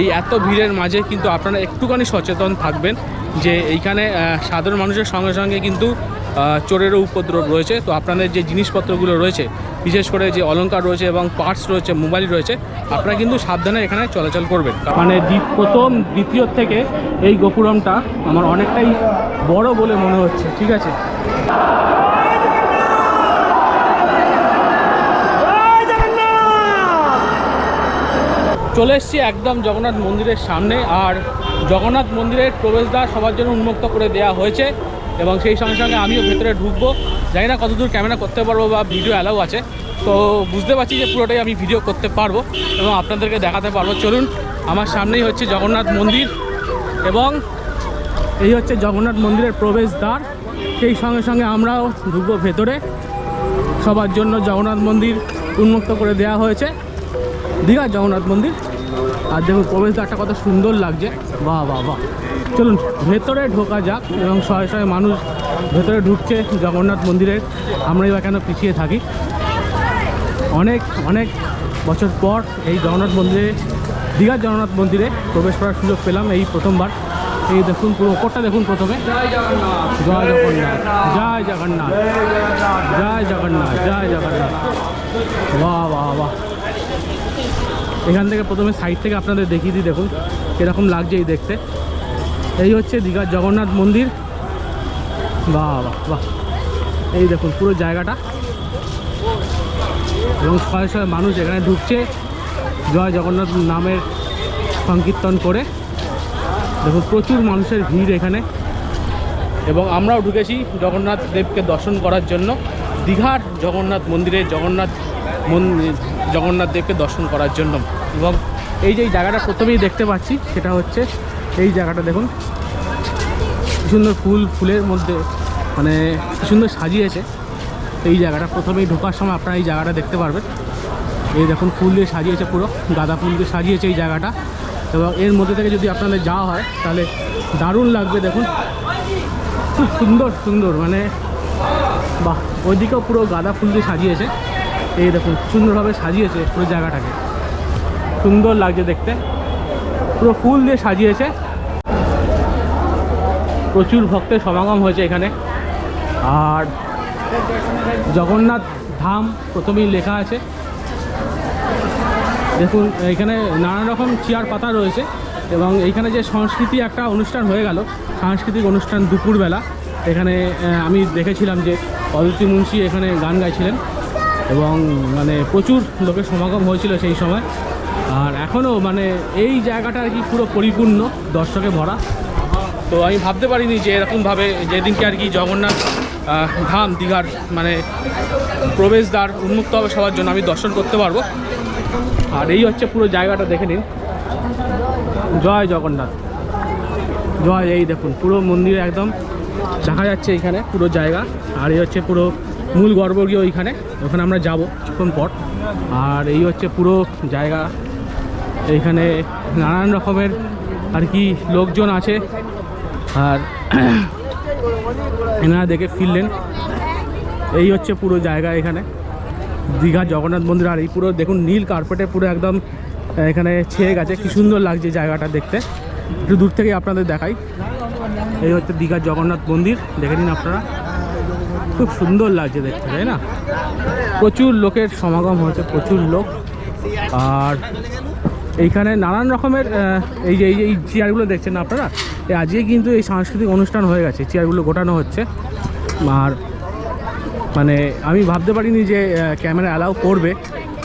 এই এত ভিড়ের মাঝে কিন্তু আপনারা একটুখানি সচেতন থাকবেন যে এইখানে সাধারণ মানুষের সঙ্গে সঙ্গে কিন্তু চোরেরও উপদ্রব রয়েছে। তো আপনাদের যে জিনিসপত্রগুলো রয়েছে, বিশেষ করে যে অলংকার রয়েছে এবং পার্টস রয়েছে, মোবাইল রয়েছে, আপনারা কিন্তু সাবধানে এখানে চলাচল করবেন। মানে প্রথম, দ্বিতীয় থেকে এই গোপুরমটা আমার অনেকটাই বড় বলে মনে হচ্ছে, ঠিক আছে? চলে এসেছি একদম জগন্নাথ মন্দিরের সামনে, আর জগন্নাথ মন্দিরের প্রবেশদ্বার সবার জন্য উন্মুক্ত করে দেওয়া হয়েছে এবং সেই সঙ্গে সঙ্গে আমিও ভেতরে ঢুকবো। জানি না কতদূর ক্যামেরা করতে পারব বা ভিডিও অ্যালাউ আছে, তো বুঝতে পারছি যে পুরোটাই আমি ভিডিও করতে পারব এবং আপনাদেরকে দেখাতে পারব। চলুন, আমার সামনেই হচ্ছে জগন্নাথ মন্দির এবং এই হচ্ছে জগন্নাথ মন্দিরের প্রবেশদ্বার। সেই সঙ্গে সঙ্গে আমরাও ঢুকবো ভেতরে। সবার জন্য জগন্নাথ মন্দির উন্মুক্ত করে দেওয়া হয়েছে। দীঘার জগন্নাথ মন্দির। আর দেখুন প্রবেশদ্বারটা কত সুন্দর লাগছে। বাহ বাহ বাহ। চলুন, ভেতরে ঢোকা যাক এবং শয়ে শয়ে মানুষ ভেতরে ঢুকছে জগন্নাথ মন্দিরের আমরাই বা কেন পিছিয়ে থাকি? অনেক অনেক বছর পর এই জগন্নাথ মন্দিরে, দীঘার জগন্নাথ মন্দিরে প্রবেশ করার সুযোগ পেলাম এই প্রথমবার। এই দেখুন, পুরো ওপরটা দেখুন প্রথমে। জয় জগন্নাথ জয় জগন্নাথ জয় জগন্নাথ জয় জগন্নাথ। বাহ বাহ বাহ। এখান থেকে প্রথমে সাইড থেকে আপনাদের দেখিয়ে দিই, দেখুন কীরকম লাগছে এই দেখতে। এই হচ্ছে দীঘার জগন্নাথ মন্দির। বাহ বাহ বাহ। এই দেখুন পুরো জায়গাটা। এবং শয়ে শয়ে মানুষ এখানে ঢুকছে। জয় জগন্নাথ নামের সংকীর্তন করে। দেখুন প্রচুর মানুষের ভিড় এখানে। এবং আমরাও ঢুকেছি জগন্নাথ দেবকে দর্শন করার জন্য। দীঘার জগন্নাথ মন্দিরে জগন্নাথ মন্দির জগন্নাথ দেবকে দর্শন করার জন্য। এবং এই যে জায়গাটা প্রথমেই দেখতে পাচ্ছি, সেটা হচ্ছে এই জায়গাটা দেখুন। সুন্দর ফুল, ফুলের মধ্যে মানে সুন্দর সাজিয়েছে। এই জায়গাটা প্রথমেই ঢোকার সময় আপনারা এই জায়গাটা দেখতে পারবেন। এই দেখুন, ফুল দিয়ে সাজিয়েছে পুরো, গাঁদা ফুল দিয়ে সাজিয়েছে এই জায়গাটা। এবং এর মধ্যে থেকে যদি আপনাদের যাওয়া হয়, তাহলে দারুণ লাগবে দেখুন। খুব সুন্দর সুন্দর মানে বাহ, ওইদিকেও পুরো গাঁদা ফুল দিয়ে সাজিয়েছে। এই দেখুন, সুন্দরভাবে সাজিয়েছে পুরো জায়গাটাকে। সুন্দর লাগছে দেখতে। পুরো ফুল দিয়ে সাজিয়েছে। প্রচুর ভক্তের সমাগম হয়েছে এখানে। আর জগন্নাথ ধাম প্রথমেই লেখা আছে। দেখুন, এখানে নানা রকম চেয়ার পাতা রয়েছে এবং এইখানে যে সংস্কৃতি একটা অনুষ্ঠান হয়ে গেল, সাংস্কৃতিক অনুষ্ঠান দুপুরবেলা। এখানে আমি দেখেছিলাম যে অদিতি মুন্সি এখানে গান গাইছিলেন এবং মানে প্রচুর লোকের সমাগম হয়েছিল সেই সময়। আর এখনও মানে এই জায়গাটা আর কি পুরো পরিপূর্ণ, দর্শকে ভরা। তো আমি ভাবতে পারিনি যে এরকমভাবে যেদিনকে আর কি জগন্নাথ ধাম, দীঘার মানে প্রবেশদ্বার উন্মুক্ত হবে সবার জন্য আমি দর্শন করতে পারব। আর এই হচ্ছে পুরো জায়গাটা দেখে নিন। জয় জগন্নাথ। জয় এই দেখুন, পুরো মন্দিরে একদম দেখা যাচ্ছে এইখানে পুরো জায়গা। আর এই হচ্ছে পুরো মূল গর্ভগৃহ ওইখানে, ওখানে আমরা যাব কিছুক্ষণ পর। আর এই হচ্ছে পুরো জায়গা। এইখানে নানান রকমের আর কি লোকজন আছে। আর এনারা দেখে ফিরলেন। এই হচ্ছে পুরো জায়গা এখানে। দীঘা জগন্নাথ মন্দির আর এই পুরো দেখুন নীল কার্পেটে পুরো একদম, এখানে ছেয়ে গেছে। কি সুন্দর লাগছে জায়গাটা দেখতে। একটু দূর থেকে আপনাদের দেখাই। এই হচ্ছে দীঘার জগন্নাথ মন্দির। দেখে নিন আপনারা। খুব সুন্দর লাগছে দেখতে, তাই না? প্রচুর লোকের সমাগম হয়েছে, প্রচুর লোক। আর এইখানে নানান রকমের এই যে এই যে, এই চেয়ারগুলো দেখছেন আপনারা? এই আজকে কিন্তু এই সাংস্কৃতিক অনুষ্ঠান হয়ে গেছে, চেয়ারগুলো গোটানো হচ্ছে। আর মানে আমি ভাবতে পারিনি যে ক্যামেরা অ্যালাউ করবে।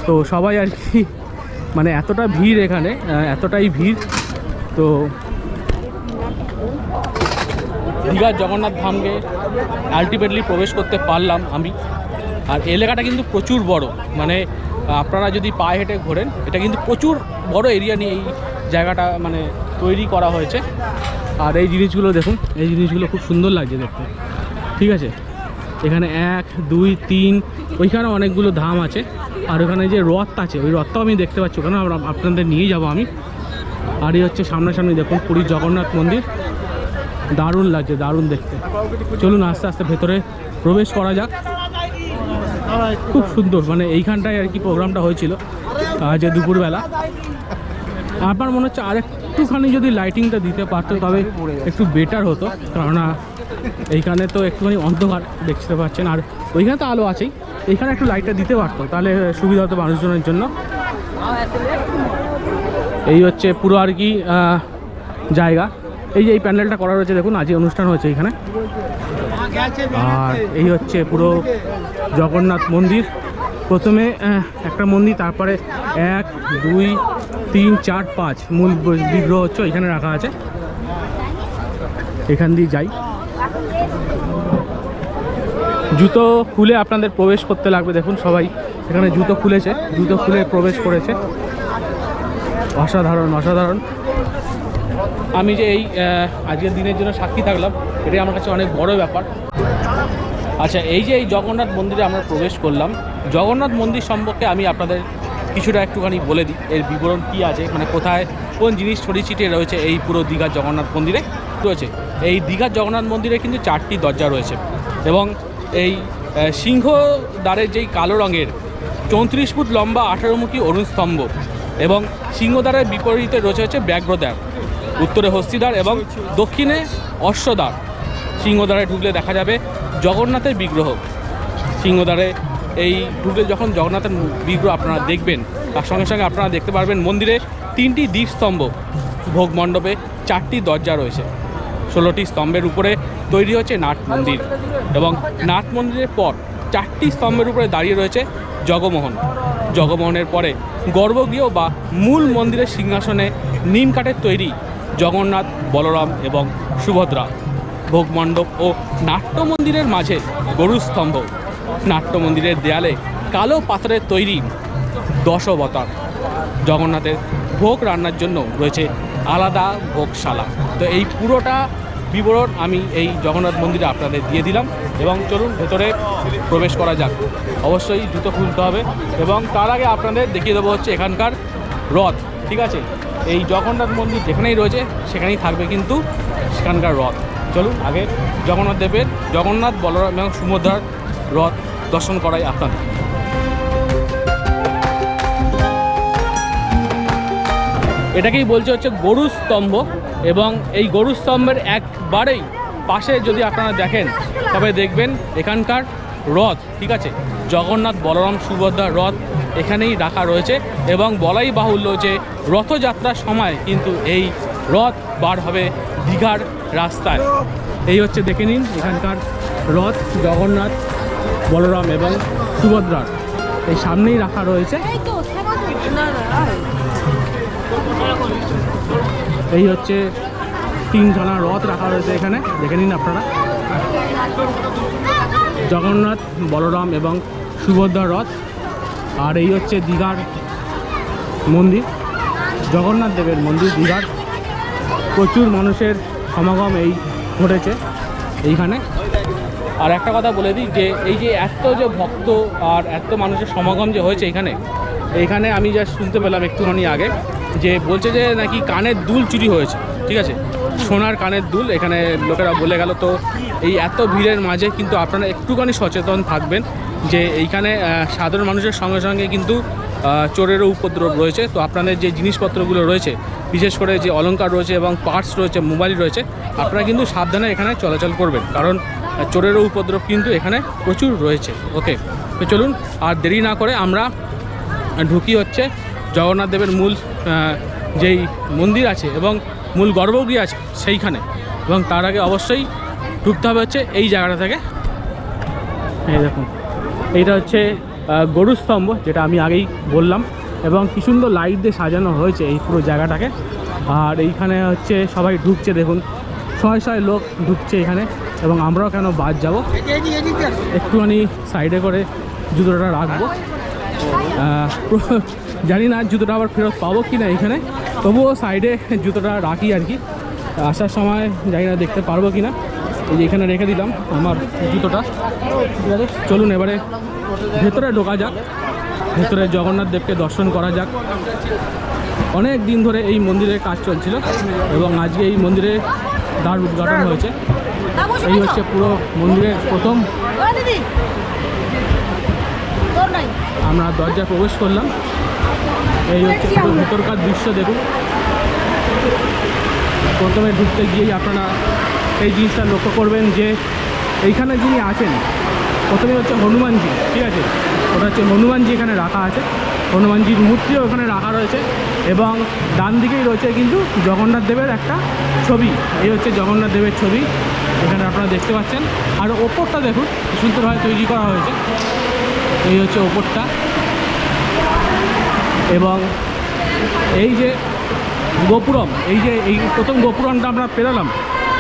তো সবাই আর কি মানে এতটা ভিড় এখানে এতটাই ভিড়। তো দীঘার জগন্নাথ ধামকে আলটিমেটলি প্রবেশ করতে পারলাম আমি। আর এলাকাটা কিন্তু প্রচুর বড় মানে আপনারা যদি পায়ে হেঁটে ঘোরেন, এটা কিন্তু প্রচুর বড় এরিয়া নিয়ে এই জায়গাটা মানে তৈরি করা হয়েছে। আর এই জিনিসগুলো দেখুন, এই জিনিসগুলো খুব সুন্দর লাগছে দেখতে। ঠিক আছে? এখানে এক, দুই, তিন, ওইখানে অনেকগুলো ধাম আছে। আর ওখানে যে রথ আছে, ওই রথটাও আমি দেখতে পাচ্ছি। ওখানে আপনাদের নিয়ে যাব আমি। আর এই হচ্ছে সামনাসামনি দেখুন পুরীর জগন্নাথ মন্দির। দারুণ লাগছে, দারুণ দেখতে। চলুন আস্তে আস্তে ভেতরে প্রবেশ করা যাক। খুব সুন্দর মানে এইখানটায় আর কি প্রোগ্রামটা হয়েছিল, আজ দুপুরবেলা। আমার মনে হচ্ছে আর একটুখানি যদি লাইটিংটা দিতে পারতো, তবে একটু বেটার হতো, কেননা এইখানে তো একটুখানি অন্ধকার দেখতে পাচ্ছেন, আর ওইখানে তো আলো আছেই। এইখানে একটু লাইটটা দিতে পারতো, তাহলে সুবিধা হতো মানুষজনের জন্য। এই হচ্ছে পুরো আর কি জায়গা। এই যে এই প্যান্ডেলটা করা রয়েছে, দেখুন আজকে অনুষ্ঠান হয়েছে এখানে। আর এই হচ্ছে পুরো জগন্নাথ মন্দির। প্রথমে একটা মন্দির, তারপরে এক, দুই, তিন, চার, পাঁচ মূল বিগ্রহ হচ্ছে এখানে রাখা আছে। এখান দিয়ে যাই। জুতো খুলে আপনাদের প্রবেশ করতে লাগবে, দেখুন সবাই। এখানে জুতো খুলেছে, জুতো খুলে প্রবেশ করেছে। অসাধারণ অসাধারণ। আমি যে এই আজকের দিনের জন্য সাক্ষী থাকলাম, এটাই আমার কাছে অনেক বড় ব্যাপার। আচ্ছা এই যে এই জগন্নাথ মন্দিরে আমরা প্রবেশ করলাম, জগন্নাথ মন্দির সম্পর্কে আমি আপনাদের কিছুটা একটুখানি বলে দিই, এর বিবরণ কি আছে মানে কোথায়, কোন জিনিস ছড়িয়ে ছিটিয়ে রয়েছে এই পুরো দীঘার জগন্নাথ মন্দিরে? রয়েছে এই দীঘার জগন্নাথ মন্দিরে কিন্তু চারটি দরজা রয়েছে এবং এই সিংহ সিংহদ্বারের যেই কালো রঙের চৌত্রিশ ফুট লম্বা আঠারোমুখী অরুণ স্তম্ভ এবং সিংহদ্বারের বিপরীতে রয়েছে হচ্ছে ব্যাঘ্রদ্বার। উত্তরে হস্তিদ্বার এবং দক্ষিণে অশ্বদ্বার সিংহদ্বারে ঢুকলে দেখা যাবে জগন্নাথের বিগ্রহ। সিংহদ্বারে এই ঢুকলে যখন জগন্নাথের বিগ্রহ আপনারা দেখবেন, তার সঙ্গে সঙ্গে আপনারা দেখতে পারবেন মন্দিরে তিনটি দ্বীপস্তম্ভ। ভোগ মণ্ডপে চারটি দরজা রয়েছে। ষোলোটি স্তম্ভের উপরে তৈরি হচ্ছে নাট মন্দির এবং নাট মন্দিরের পর চারটি স্তম্ভের উপরে দাঁড়িয়ে রয়েছে জগমোহন। জগমোহনের পরে গর্ভগৃহ বা মূল মন্দিরের সিংহাসনে নিম কাঠের তৈরি জগন্নাথ, বলরাম এবং সুভদ্রা। ভোগমণ্ডপ ও নাট্য মন্দিরের মাঝে গরুস্তম্ভ নাট্য মন্দিরের দেয়ালে কালো পাথরের তৈরি দশবতার। জগন্নাথের ভোগ রান্নার জন্য রয়েছে আলাদা ভোগশালা। তো এই পুরোটা বিবরণ আমি এই জগন্নাথ মন্দিরে আপনাদের দিয়ে দিলাম এবং চলুন ভেতরে প্রবেশ করা যাক। অবশ্যই জুতো খুলতে হবে এবং তার আগে আপনাদের দেখিয়ে দেবো হচ্ছে এখানকার রথ, ঠিক আছে? এই জগন্নাথ মন্দির যেখানেই রয়েছে, সেখানেই থাকবে কিন্তু সেখানকার রথ। চলুন আগে জগন্নাথ দেবের, জগন্নাথ, বলরাম এবং সুভদ্রার রথ দর্শন করাই আপনাদের। এটাকেই বলছে হচ্ছে গরু স্তম্ভ এবং এই গরু স্তম্ভের একবারেই পাশে যদি আপনারা দেখেন, তবে দেখবেন এখানকার রথ ঠিক আছে? জগন্নাথ বলরাম সুভদ্রার রথ এখানেই রাখা রয়েছে এবং বলাই বাহুল্য যে রথযাত্রার সময় কিন্তু এই রথ বার হবে দীঘার রাস্তায়। এই হচ্ছে দেখে নিন এখানকার রথ জগন্নাথ বলরাম এবং সুভদ্রার। এই সামনেই রাখা রয়েছে। এই হচ্ছে তিনখানা রথ রাখা রয়েছে এখানে। দেখে নিন আপনারা। জগন্নাথ, বলরাম এবং সুভদ্রা রথ। আর এই হচ্ছে দীঘার মন্দির। জগন্নাথ দেবের মন্দির, দীঘার প্রচুর মানুষের সমাগম এই ঘটেছে এইখানে। আর একটা কথা বলে দিই যে, এই যে এত যে ভক্ত আর এত মানুষের সমাগম যে হয়েছে এখানে এইখানে আমি যা শুনতে পেলাম একটুখানি আগে যে বলছে যে নাকি কানের দুল চুরি হয়েছে, ঠিক আছে? সোনার কানের দুল, এখানে লোকেরা বলে গেল তো, এই এত ভিড়ের মাঝে কিন্তু আপনারা একটুখানি সচেতন থাকবেন যে এইখানে সাধারণ মানুষের সঙ্গে সঙ্গে কিন্তু চোরেরও উপদ্রব রয়েছে। তো আপনাদের যে জিনিসপত্রগুলো রয়েছে, বিশেষ করে যে অলঙ্কার রয়েছে এবং পার্টস রয়েছে, মোবাইল রয়েছে, আপনারা কিন্তু সাবধানে এখানে চলাচল করবেন। কারণ চোরেরও উপদ্রব কিন্তু এখানে প্রচুর রয়েছে। ওকে, তো চলুন, আর দেরি না করে আমরা ঢুকি হচ্ছে জগন্নাথ দেবের মূল যেই মন্দির আছে এবং মূল গর্ভগৃহ আছে? সেইখানে। এবং তার আগে অবশ্যই ঢুকতে হবে হচ্ছে এই জায়গাটা থেকে। এই দেখুন। এইটা হচ্ছে গরুর স্তম্ভ, যেটা আমি আগেই বললাম। এবং কি সুন্দর লাইট দিয়ে সাজানো হয়েছে এই পুরো জায়গাটাকে। আর এইখানে হচ্ছে সবাই ঢুকছে, দেখুন। ছয় ছয় লোক ঢুকছে এখানে। এবং আমরাও কেন বাদ যাব? একটুখানি সাইডে করে জুতোটা রাখব। জানি না জুতোটা আবার ফেরত পাবো কি না এখানে। তবুও সাইডে জুতোটা রাখি আর কি আসার সময় জানি না দেখতে পারব কি না এই যে এখানে রেখে দিলাম আমার জুতোটা ঠিক আছে চলুন এবারে ভেতরে ঢোকা যাক ভেতরে জগন্নাথ দেবকে দর্শন করা যাক অনেক দিন ধরে এই মন্দিরের কাজ চলছিল এবং আজকে এই মন্দিরে দ্বার উদ্ঘাটন হয়েছে এই হচ্ছে পুরো মন্দিরের প্রথম আমরা দরজায় প্রবেশ করলাম এই হচ্ছে পুরো ভেতরকার দৃশ্য দেখুন। প্রথমে ঢুকতে গিয়েই আপনারা এই জিনিসটা লক্ষ্য করবেন যে এইখানে যিনি আছেন প্রথমে হচ্ছে হনুমানজি ঠিক আছে? ওটা হচ্ছে হনুমানজি এখানে রাখা আছে। হনুমানজির মূর্তিও ওখানে রাখা রয়েছে এবং ডান দিকেই রয়েছে কিন্তু জগন্নাথ দেবের একটা ছবি। এই হচ্ছে জগন্নাথ দেবের ছবি এখানে আপনারা দেখতে পাচ্ছেন। আর ওপরটা দেখুন সুন্দরভাবে তৈরি করা হয়েছে। এই হচ্ছে ওপরটা। এবং এই যে গোপুরম, এই যে এই প্রথম গোপুরমটা আমরা পেরালাম।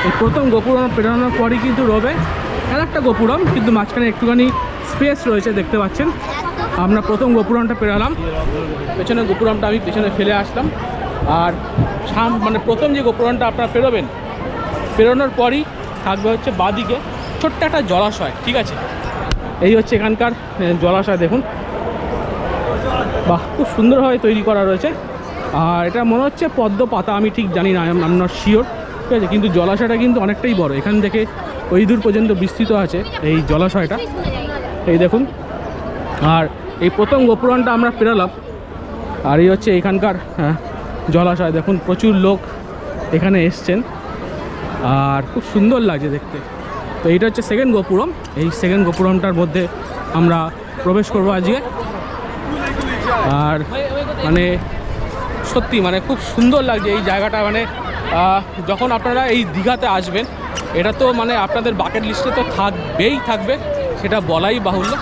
এই প্রথম গোপুরম পেরানোর পরই কিন্তু রবে আর একটা গোপুরম, কিন্তু মাঝখানে একটুখানি স্পেস রয়েছে, দেখতে পাচ্ছেন। আমরা প্রথম গোপুরমটা পেরালাম। পেছনে গোপুরমটা আমি পেছনে ফেলে আসলাম। আর সাম মানে প্রথম যে গোপুরমটা আপনারা পেরোবেন, পেরোনোর পরই থাকবে হচ্ছে বাদিকে ছোট্ট একটা জলাশয়, ঠিক আছে? এই হচ্ছে এখানকার জলাশয়, দেখুন। বাহ খুব সুন্দরভাবে তৈরি করা রয়েছে। আর এটা মনে হচ্ছে পদ্ম পাতা আমি ঠিক জানি না আম নট শিওর ঠিক আছে? কিন্তু জলাশয়টা কিন্তু অনেকটাই বড় এখান থেকে ওই দূর পর্যন্ত বিস্তৃত আছে এই জলাশয়টা। এই দেখুন আর এই প্রথম গোপুরণটা আমরা পেরালাম আর এই হচ্ছে এখানকার হ্যাঁ, জলাশয়। দেখুন প্রচুর লোক এখানে এসছেন আর খুব সুন্দর লাগছে দেখতে। তো এইটা হচ্ছে সেকেন্ড গোপুরম এই সেকেন্ড গোপুরমটার মধ্যে আমরা প্রবেশ করব আজকে। আর মানে সত্যি মানে খুব সুন্দর লাগছে এই জায়গাটা মানে যখন আপনারা এই দীঘাতে আসবেন, এটা তো মানে আপনাদের বাকেট লিস্টে তো থাকবেই থাকবে, সেটা বলাই বাহুল্য।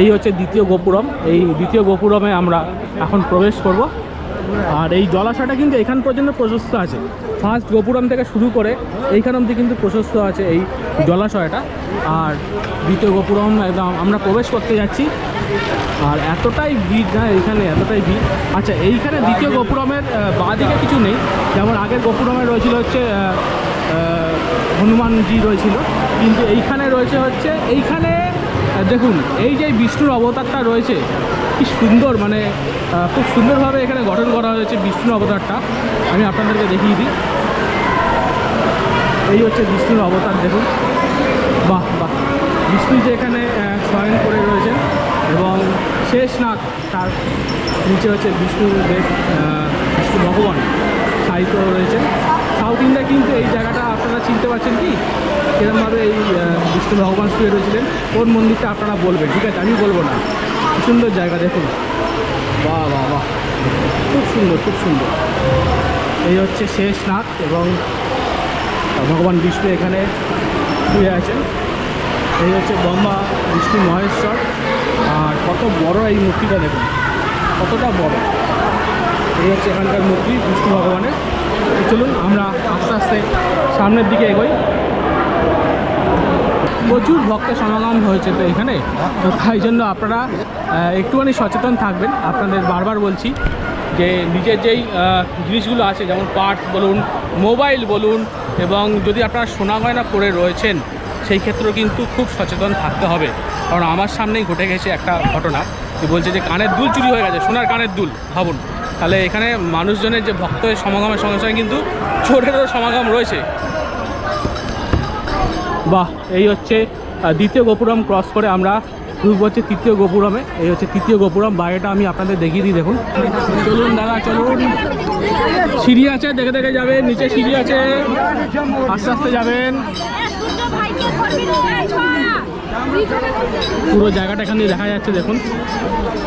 এই হচ্ছে দ্বিতীয় গোপুরম। এই দ্বিতীয় গোপুরমে আমরা এখন প্রবেশ করব। আর এই জলাশয়টা কিন্তু এখান পর্যন্ত প্রশস্ত আছে। ফার্স্ট গোপুরম থেকে শুরু করে এইখান অবধি কিন্তু প্রশস্ত আছে এই জলাশয়টা আর দ্বিতীয় গোপুরম একদম আমরা প্রবেশ করতে যাচ্ছি। আর এতটাই ভিড় না এইখানে এতটাই ভিড়। আচ্ছা এইখানে দ্বিতীয় গোপুরমের বাঁদিকে কিছু নেই। যেমন আগের গোপুরমে রয়েছিল হচ্ছে হনুমানজি রয়েছিল। কিন্তু এইখানে রয়েছে হচ্ছে, এইখানে দেখুন, এই যে বিষ্ণুর অবতারটা রয়েছে, কি সুন্দর মানে খুব সুন্দরভাবে এখানে গঠন করা হয়েছে বিষ্ণুর অবতারটা। আমি আপনাদেরকে দেখিয়ে দিই। এই হচ্ছে বিষ্ণুর অবতার, দেখুন। বাহ বাহ। বিষ্ণু যে এখানে শয়ন করে রয়েছেন এবং শেষনাগ তার নিচে হচ্ছে বিষ্ণুদেব বিষ্ণু ভগবান সাহিত্য রয়েছেন। সাউথ ইন্ডিয়া কিন্তু এই জায়গাটা আপনারা চিনতে পারছেন কি? কিরমভাবে এই বিষ্ণু ভগবান শুয়ে রয়েছিলেন, কোন মন্দিরটা আপনারা বলবেন? ঠিক আছে, আমি বলব না। সুন্দর জায়গা, দেখুন। বাহ বাহ বাহ। খুব সুন্দর খুব সুন্দর। এই হচ্ছে শেষনাগ এবং ভগবান বিষ্ণু এখানে শুয়ে আছেন। এই হচ্ছে ব্রহ্মা, বিষ্ণু, মহেশ্বর। আর কত বড় এই মূর্তিটা দেখুন। কতটা বড়। এই হচ্ছে এখানকার মূর্তি, বিষ্ণু ভগবানের। চলুন আমরা আস্তে আস্তে সামনের দিকে এগোই। প্রচুর ভক্তের সমাগম হয়েছে তো এখানে। তো তাই জন্য আপনারা একটুখানি সচেতন থাকবেন। আপনাদের বারবার বলছি যে নিজের যেই জিনিসগুলো আছে, যেমন পার্টস বলুন মোবাইল বলুন এবং যদি আপনারা সোনা গয়না পরে রয়েছেন, সেই ক্ষেত্রেও কিন্তু খুব সচেতন থাকতে হবে। কারণ আমার সামনেই ঘটে গেছে একটা ঘটনা। যে বলছে যে কানের দুল চুরি হয়ে গেছে, সোনার কানের দুল, ভাবুন। তাহলে এখানে মানুষজনের যে ভক্তের সমাগমের সঙ্গে সঙ্গে কিন্তু চোরেরও সমাগম রয়েছে। বাহ, এই হচ্ছে দ্বিতীয় গোপুরম ক্রস করে আমরা ঢুকবো হচ্ছে তৃতীয় গোপুরমে। এই হচ্ছে তৃতীয় গোপুরম, বাইরেটা আমি আপনাদের দেখিয়ে দিই, দেখুন। চলুন দাদা, চলুন। সিঁড়ি আছে, দেখে দেখে যাবেন, নিচে সিঁড়ি আছে। আস্তে আস্তে যাবেন। পুরো জায়গাটা এখান দিয়ে দেখা যাচ্ছে, দেখুন।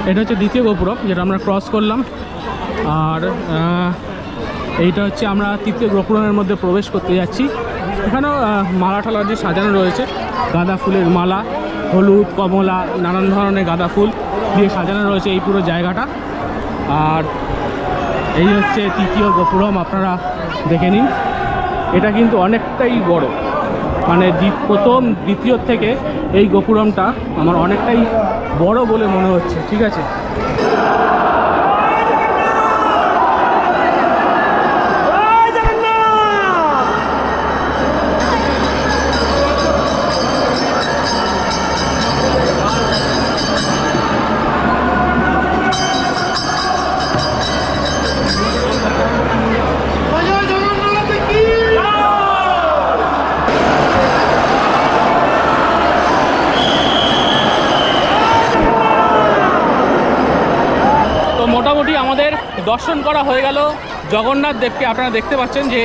এটা হচ্ছে দ্বিতীয় গোপুরম, যেটা আমরা ক্রস করলাম। আর এইটা হচ্ছে আমরা তৃতীয় গোপুরমের মধ্যে প্রবেশ করতে যাচ্ছি। এখানেও মালা টালা দিয়ে সাজানো রয়েছে, গাঁদা ফুলের মালা, হলুদ, কমলা, নানান ধরনের গাঁদা ফুল দিয়ে সাজানো রয়েছে এই পুরো জায়গাটা। আর এই হচ্ছে তৃতীয় গোপুরম, আপনারা দেখে নিন। এটা কিন্তু অনেকটাই বড়। মানে প্রথম, দ্বিতীয় থেকে এই গোপুরমটা আমার অনেকটাই বড় বলে মনে হচ্ছে, ঠিক আছে? হয়ে গেল। জগন্নাথ দেবকে আপনারা দেখতে পাচ্ছেন যে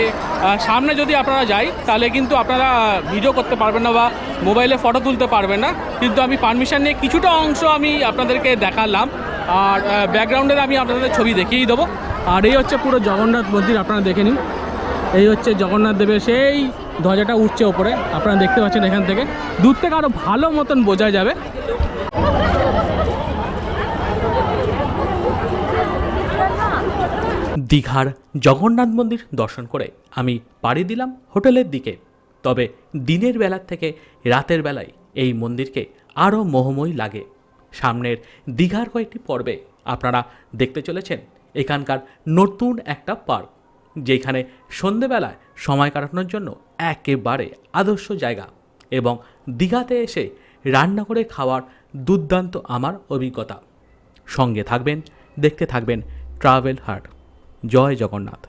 সামনে যদি আপনারা যাই, তাহলে কিন্তু আপনারা ভিডিও করতে পারবেন না বা মোবাইলে ফটো তুলতে পারবেন না। কিন্তু আমি পারমিশন নিয়ে কিছুটা অংশ আমি আপনাদেরকে দেখালাম। আর ব্যাকগ্রাউন্ডের আমি আপনাদের ছবি দেখিয়েই দেবো। আর এই হচ্ছে পুরো জগন্নাথ মন্দির, আপনারা দেখে নিন। এই হচ্ছে জগন্নাথ দেবের সেই ধ্বজাটা উঠছে ওপরে। আপনারা দেখতে পাচ্ছেন এখান থেকে। দূর থেকে আরও ভালো মতন বোঝা যাবে। দীঘার জগন্নাথ মন্দির দর্শন করে আমি পাড়ি দিলাম হোটেলের দিকে। তবে দিনের বেলার থেকে রাতের বেলায় এই মন্দিরকে আরও মোহময় লাগে। সামনের দীঘার কয়েকটি পর্বে আপনারা দেখতে চলেছেন এখানকার নতুন একটা পার্ক, যেখানে সন্ধেবেলায় সময় কাটানোর জন্য একেবারে আদর্শ জায়গা এবং দীঘাতে এসে রান্না করে খাওয়ার দুর্দান্ত আমার অভিজ্ঞতা। সঙ্গে থাকবেন, দেখতে থাকবেন ট্রাভেল হার্ট জয় জগন্নাথ।